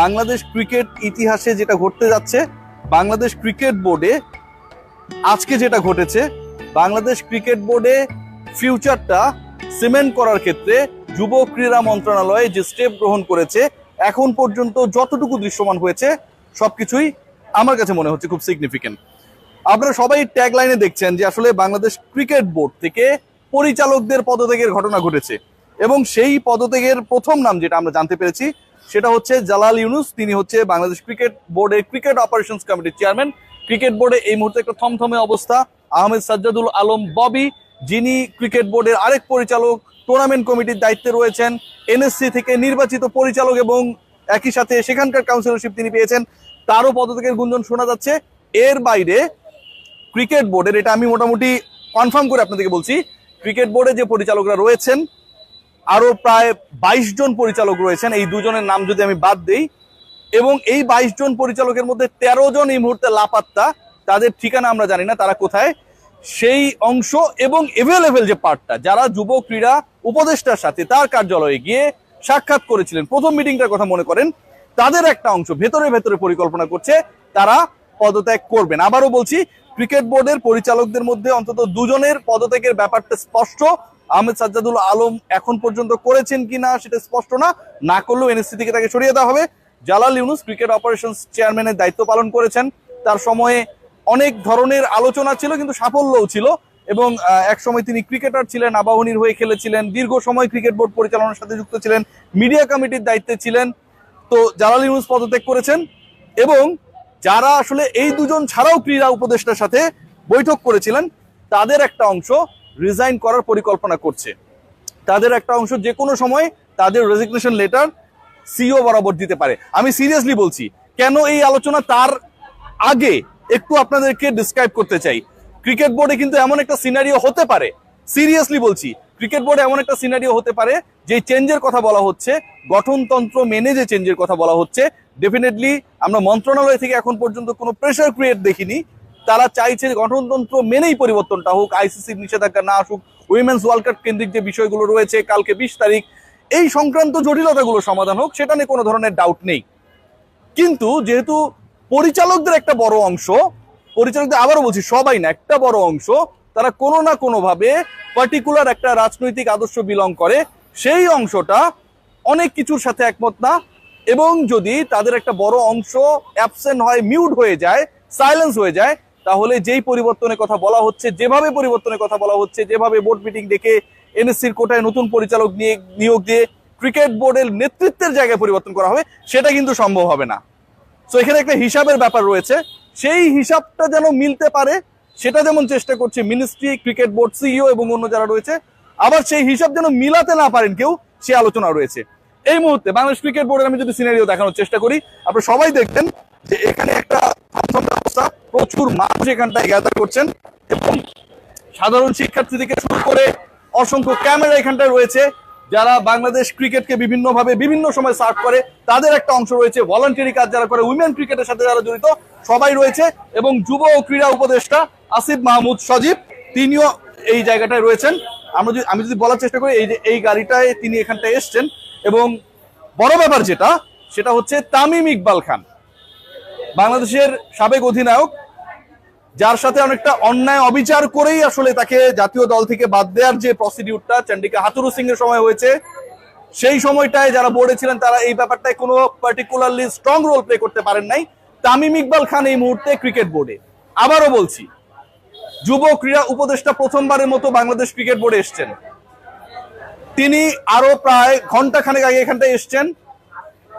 Bangladesh cricket ইতিহাসে যেটা ঘটতে যাচ্ছে, বাংলাদেশ ক্রিকেট বোর্ডে আজকে যেটা ঘটেছে, বাংলাদেশ ক্রিকেট বোর্ডে ফিউচারটা সিমেন্ট করার ক্ষেত্রে যুব ক্রীড়া মন্ত্রণালয়ে যে স্টেপ গ্রহণ করেছে, এখন পর্যন্ত যতটুকু দৃশ্যমান হয়েছে, সবকিছুই আমার কাছে মনে হচ্ছে খুব সিগনিফিকেন্ট আপনারা সবাই ট্যাগ লাইনে দেখছেন যে আসলে বাংলাদেশ ক্রিকেট বোর্ড থেকে পরিচালকদের পদত্যাগের ঘটনা ঘটেছে। এবং সেই পদত্যাগের প্রথম নাম যেটা আমরা জানতে পেরেছি, সেটা হচ্ছে জালাল ইউনুস। তিনি হচ্ছে বাংলাদেশ ক্রিকেট বোর্ডের ক্রিকেট অপারেশনস কমিটির চেয়ারম্যান। ক্রিকেট বোর্ডে এই মুহূর্তে একটা থমথমে অবস্থা। আহমেদ সাজ্জাদুল আলম ববি, যিনি ক্রিকেট বোর্ডের আরেক পরিচালক, টুর্নামেন্ট কমিটির দায়িত্বে রয়েছেন। এনএসসি থেকে নির্বাচিত পরিচালক এবং একই সাথে সেখানকার কাউন্সিলরশিপ তিনি পেয়েছেন। তারও পদত্যাগের গুঞ্জন শোনা যাচ্ছে। এর বাইরে ক্রিকেট বোর্ডের, এটা আমি মোটামুটি কনফার্ম করে আপনাদেরকে বলছি, ক্রিকেট বোর্ডে যে পরিচালকরা রয়েছেন আরও প্রায় বাইশ জন পরিচালক রয়েছেন। এই দুজনের নাম যদি আমি বাদ দিই, এবং এই বাইশ জন পরিচালকের মধ্যে তেরো জন এই মুহূর্তে লাপাত্তা। তাদের ঠিকানা আমরা জানি না, তারা কোথায়? সেই অংশ এবং এভেলেবেল যে পার্টটা যারা যুব ক্রীড়া উপদেষ্টার সাথে তার কার্যালয়ে গিয়ে সাক্ষাৎ করেছিলেন, প্রথম মিটিংটার কথা মনে করেন, তাদের একটা অংশ ভেতরে ভেতরে পরিকল্পনা করছে, তারা পদত্যাগ করবেন। আবারও বলছি, ক্রিকেট বোর্ডের পরিচালকদের মধ্যে অন্তত দুজনের পদত্যাগের ব্যাপারটা স্পষ্ট। আহমেদ সাজ্জাদুল আলম এখন পর্যন্ত করেছেন কিনা সেটা স্পষ্ট না। না করলেও এনএসসি থেকে তাকে সরিয়ে দেওয়া হবে। জালাল ইউনুস ক্রিকেট অপারেশনস চেয়ারম্যানের দায়িত্ব পালন করেছেন। তার সময়ে অনেক ধরনের আলোচনা ছিল কিন্তু সাফল্যও ছিল এবং আহ, এক সময় তিনি ক্রিকেটার ছিলেন আবাহনীর হয়ে খেলেছিলেন দীর্ঘ সময় ক্রিকেট বোর্ড পরিচালনার সাথে যুক্ত ছিলেন মিডিয়া কমিটির দায়িত্বে ছিলেন। তো জালাল ইউনুস পদত্যাগ করেছেন এবং যারা আসলে এই দুজন ছাড়াও ক্রীড়া উপদেষ্টার সাথে বৈঠক করেছিলেন তাদের একটা অংশ রিজাইন করার পরিকল্পনা করছে। তাদের একটা অংশ যে কোনো সময় তাদের রেজিগনেশন লেটার সিও বরাবর দিতে পারে। আমি সিরিয়াসলি বলছি, কেন এই আলোচনা তার আগে একটু আপনাদেরকে ডিসক্রাইব করতে চাই? ক্রিকেট বোর্ডে কিন্তু এমন একটা সিনারিও হতে পারে। সিরিয়াসলি বলছি ক্রিকেট বোর্ডে এমন একটা সিনারিও হতে পারে যে চেঞ্জের কথা বলা হচ্ছে, গঠনতন্ত্র মেনে যে চেঞ্জের কথা বলা হচ্ছে। ডেফিনেটলি আমরা মন্ত্রণালয় থেকে এখন পর্যন্ত কোনো প্রেশার ক্রিয়েট দেখিনি। তারা চাইছে গঠনতন্ত্র মেনেই পরিবর্তনটা হোক আইসিসির নিষেধাজ্ঞা না আসুক উইমেন্স ওয়ার্ল্ড কাপ কেন্দ্রিক যে বিষয়গুলো রয়েছে, কালকে বিশ তারিখ, এই সংক্রান্ত জটিলতাগুলো সমাধান হোক, সেটা নিয়ে কোনো ধরনের ডাউট নেই। কিন্তু যেহেতু পরিচালকদের একটা বড় অংশ, পরিচালকদের আবারও বলছি, সবাই না, একটা বড় অংশ, তারা কোনো না কোনোভাবে পার্টিকুলার একটা রাজনৈতিক আদর্শ বিলং করে, সেই অংশটা অনেক কিছুর সাথে একমত না। এবং যদি তাদের একটা বড় অংশ অ্যাবসেন্ট হয় মিউট হয়ে যায় সাইলেন্স হয়ে যায় তাহলে যেই পরিবর্তনের কথা বলা হচ্ছে, যেভাবে পরিবর্তনের কথা বলা হচ্ছে, যেভাবে বোর্ড মিটিং ডেকে এনএসসির কোটায় নতুন পরিচালক নিয়ে, নিয়োগ দিয়ে ক্রিকেট বোর্ডের নেতৃত্বের জায়গায় পরিবর্তন করা হবে, সেটা কিন্তু সম্ভব হবে না। সো এখানে একটা হিসাবের ব্যাপার রয়েছে। সেই হিসাবটা যেন মিলতে পারে, সেটা যেমন চেষ্টা করছে মিনিস্ট্রি ক্রিকেট বোর্ড সিইও এবং অন্য যারা রয়েছে, আবার সেই হিসাব যেন মিলাতে না পারেন কেউ, সে আলোচনা রয়েছে। এই মুহূর্তে বাংলাদেশ ক্রিকেট বোর্ডের আমি যদি সিনারিও দেখানোর চেষ্টা করি, আপনারা সবাই দেখবেন যে এখানে একটা থমথমে অবস্থা প্রচুর মানুষ এখানটায় গ্যাদার করছেন এবং সাধারণ শিক্ষার্থী থেকে শুরু করে অসংখ্য ক্যামেরা এখানটায় রয়েছে। যারা বাংলাদেশ ক্রিকেটকে বিভিন্নভাবে বিভিন্ন সময় সার্ভ করে, তাদের একটা অংশ রয়েছে। ভলান্টিয়ারি কাজ যারা করে উইমেন ক্রিকেটের সাথে যারা জড়িত, সবাই রয়েছে এবং যুব ও ক্রীড়া উপদেষ্টা আসিফ মাহমুদ সজীব, তিনিও এই জায়গাটায় রয়েছেন। আমরা যদি আমি যদি বলার চেষ্টা করি, এই যে এই গাড়িটায় তিনি এখানটায় এসছেন এবং বড় ব্যাপার যেটা, সেটা হচ্ছে তামিম ইকবাল খান। বাংলাদেশের সাবেক অধিনায়ক, যার সাথে অনেকটা অন্যায় অবিচার করেই আসলে তাকে জাতীয় দল থেকে বাদ দেওয়ার যে প্রসিডিউরটা চন্ডিকা হাতুরু সিং এর সময় হয়েছে, সেই সময়টায় যারা বোর্ডে ছিলেন, তারা এই ব্যাপারটায় কোনো পার্টিকুলারলি স্ট্রং রোল প্লে করতে পারেন নাই। তামিম ইকবাল খান এই মুহূর্তে ক্রিকেট বোর্ডে আবারও বলছি, যুব ক্রীড়া উপদেষ্টা প্রথমবারের মতো বাংলাদেশ ক্রিকেট বোর্ডে এসছেন। তিনি আরও প্রায় ঘণ্টা খানেক আগে এখানটায় এসছেন।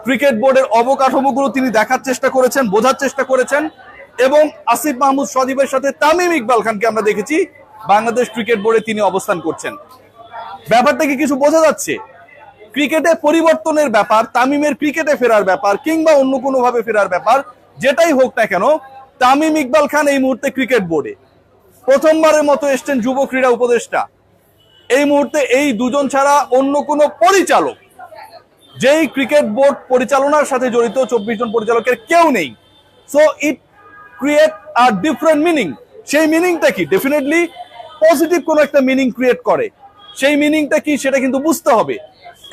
ক্রিকেট বোর্ডের অবকাঠামোগুলো তিনি দেখার চেষ্টা করেছেন, বোঝার চেষ্টা করেছেন এবং আসিফ মাহমুদ সজীবের সাথে তামিম ইকবাল খানকে আমরা দেখেছি, বাংলাদেশ ক্রিকেট বোর্ডে তিনি অবস্থান করছেন। ব্যাপারটা কি কিছু বোঝা যাচ্ছে? ক্রিকেটে পরিবর্তনের ব্যাপার, তামিমের ক্রিকেটে ফেরার ব্যাপার, কিংবা অন্য কোনো ভাবে ফেরার ব্যাপার, যেটাই হোক না কেন, তামিম ইকবাল খান এই মুহূর্তে ক্রিকেট বোর্ডে। প্রথমবারের মতো এসছেন যুব ক্রীড়া উপদেষ্টা। এই মুহূর্তে এই দুজন ছাড়া অন্য কোনো পরিচালক যেই ক্রিকেট বোর্ড পরিচালনার সাথে জড়িত চব্বিশ জন পরিচালকের কেউ নেই। So it create are different meaning সেই মিনিংটা কি? ডেফিনেটলি পজিটিভ কোনো একটা মিনিং ক্রিয়েট করে। সেই মিনিংটা কি? সেটা কিন্তু বুঝতে হবে।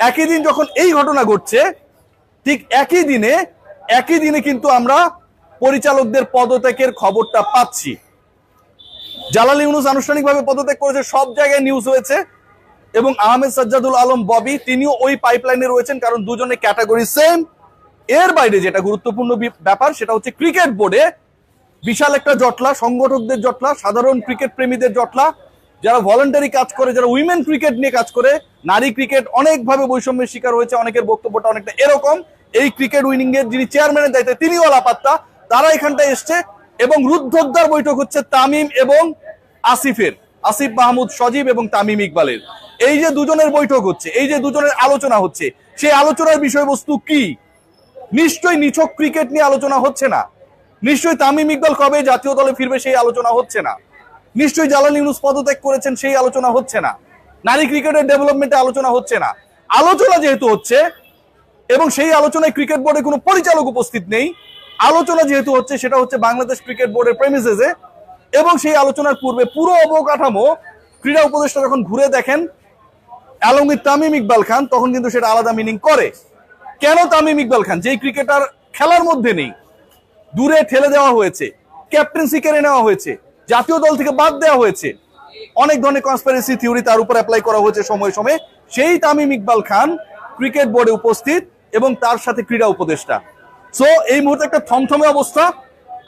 একই দিন যখন এই ঘটনা ঘটছে, ঠিক একই দিনে একই দিনে কিন্তু আমরা পরিচালকদের পদত্যাগের খবরটা পাচ্ছি। জালাল ইউনুস আনুষ্ঠানিকভাবে পদত্যাগ করেছে, সব জায়গায় নিউজ হয়েছে। এবং আহমেদ সাজ্জাদুল আলম, ববি, তিনিও ওই পাইপলাইনে রয়েছেন, কারণ দুজনে ক্যাটাগরি সেম এর বাইরে যেটা গুরুত্বপূর্ণ ব্যাপার, সেটা হচ্ছে ক্রিকেট বোর্ডে বিশাল একটা জটলা, সংগঠকদের জটলা, সাধারণ ক্রিকেট প্রেমীদের জটলা, যারা ভলান্টারি কাজ করে, যারা উইমেন ক্রিকেট নিয়ে কাজ করে, নারী ক্রিকেট অনেকভাবে বৈষম্যের শিকার হয়েছে, অনেকের বক্তব্যটা অনেকটা এরকম। এই ক্রিকেট উইনিং এর যিনি চেয়ারম্যানের দায়িত্বে, তিনিও লাপাত্তা তারা এখানটায় এসছে এবং রুদ্ধদ্বার বৈঠক হচ্ছে তামিম এবং আসিফের, আসিফ মাহমুদ সজীব এবং তামিম ইকবালের। এই যে দুজনের বৈঠক হচ্ছে, এই যে দুজনের আলোচনা হচ্ছে, সেই আলোচনার বিষয়বস্তু কি? নিশ্চয়ই নিছক ক্রিকেট নিয়ে আলোচনা হচ্ছে না। নিশ্চয়ই তামিম ইকবাল কবে জাতীয় দলে ফিরবে সেই আলোচনা হচ্ছে না। নিশ্চয়ই জালাল ইউনুস পদত্যাগ করেছেন সেই আলোচনা হচ্ছে না। নারী ক্রিকেটের ডেভেলপমেন্টে আলোচনা হচ্ছে না। আলোচনা যেহেতু হচ্ছে, এবং সেই আলোচনায় ক্রিকেট বোর্ডে কোনো পরিচালক উপস্থিত নেই, আলোচনা যেহেতু হচ্ছে, সেটা হচ্ছে বাংলাদেশ ক্রিকেট বোর্ডের প্রেমিসেসে এবং সেই আলোচনার পূর্বে পুরো অবকাঠামো ক্রীড়া উপদেষ্টা যখন ঘুরে দেখেন আলমগীর তামিম ইকবাল খান তখন কিন্তু সেটা আলাদা মিনিং করে। কেন তামিম ইকবাল খান? যেই ক্রিকেটার খেলার মধ্যে নেই, দূরে ঠেলে দেওয়া হয়েছে ক্যাপ্টেন্সি কেড়ে নেওয়া হয়েছে, জাতীয় দল থেকে বাদ দেওয়া হয়েছে, অনেক ধরনের কনস্পারেসি থিওরি তার উপর অ্যাপ্লাই করা হয়েছে সময়ে সময়ে। সেই তামিম ইকবাল খান ক্রিকেট বোর্ডে উপস্থিত এবং তার সাথে ক্রীড়া উপদেষ্টা। সো এই মুহূর্তে একটা থমথমে অবস্থা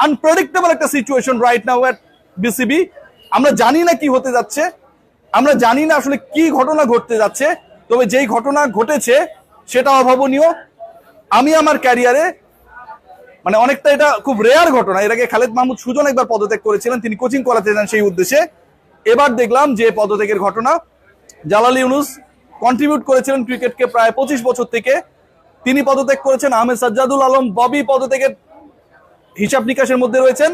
আনপ্রেডিক্টেবল একটা situation right now at BCB আমরা জানি না কি হতে যাচ্ছে আমরা জানি না আসলে কি ঘটনা ঘটতে যাচ্ছে, তবে যেই ঘটনা ঘটেছে সেটা অভাবনীয়। আমি আমার ক্যারিয়ারে মানে অনেকটা এটা খুব রেয়ার ঘটনা, এর আগে খালেদ মাহমুদ সুজন একবার পদত্যাগ করেছিলেন, তিনি কোচিং করাতে যান সেই উদ্দেশ্যে। এবার দেখলাম যে পদত্যাগের ঘটনা, জালাল ইউনুস কন্ট্রিবিউট করেছিলেন ক্রিকেটকে প্রায় পঁচিশ বছর থেকে। তিনি পদত্যাগ করেছেন আহমেদ সাজ্জাদুল আলম, ববি পদত্যাগের হিসাব নিকাশের মধ্যে রয়েছেন।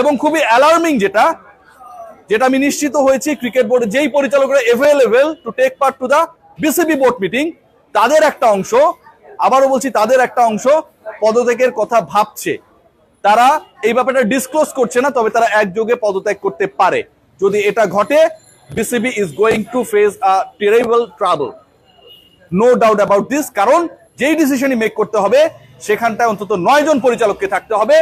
এবং খুবই অ্যালার্মিং যেটা যেটা আমি নিশ্চিত হয়েছি ক্রিকেট বোর্ডে যেই পরিচালকরা available to take part to the BCB board meeting তাদের একটা অংশ, আবারও বলছি তাদের একটা অংশ পদত্যাগের কথা ভাবছে। তারা এই ব্যাপারটা ডিসক্লোজ করছে না, তবে তারা একযোগে পদত্যাগ করতে পারে। যদি এটা ঘটে BCB is going to face a terrible trouble no doubt about this কারণ যেই ডিসিশনই মেক করতে হবে, সেখানটায় অন্তত নয় জন পরিচালককে থাকতে হবে।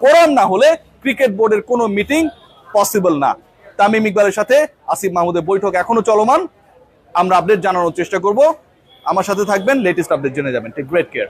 কোরআন না হলে ক্রিকেট বোর্ডের কোনো মিটিং পসিবল না। তামিম ইকবালের সাথে আসিফ মাহমুদের বৈঠক এখনও চলমান। আমরা আপডেট জানানোর চেষ্টা করব। আমার সাথে থাকবেন লেটেস্ট আপডেট জেনে যাবেন। Take great care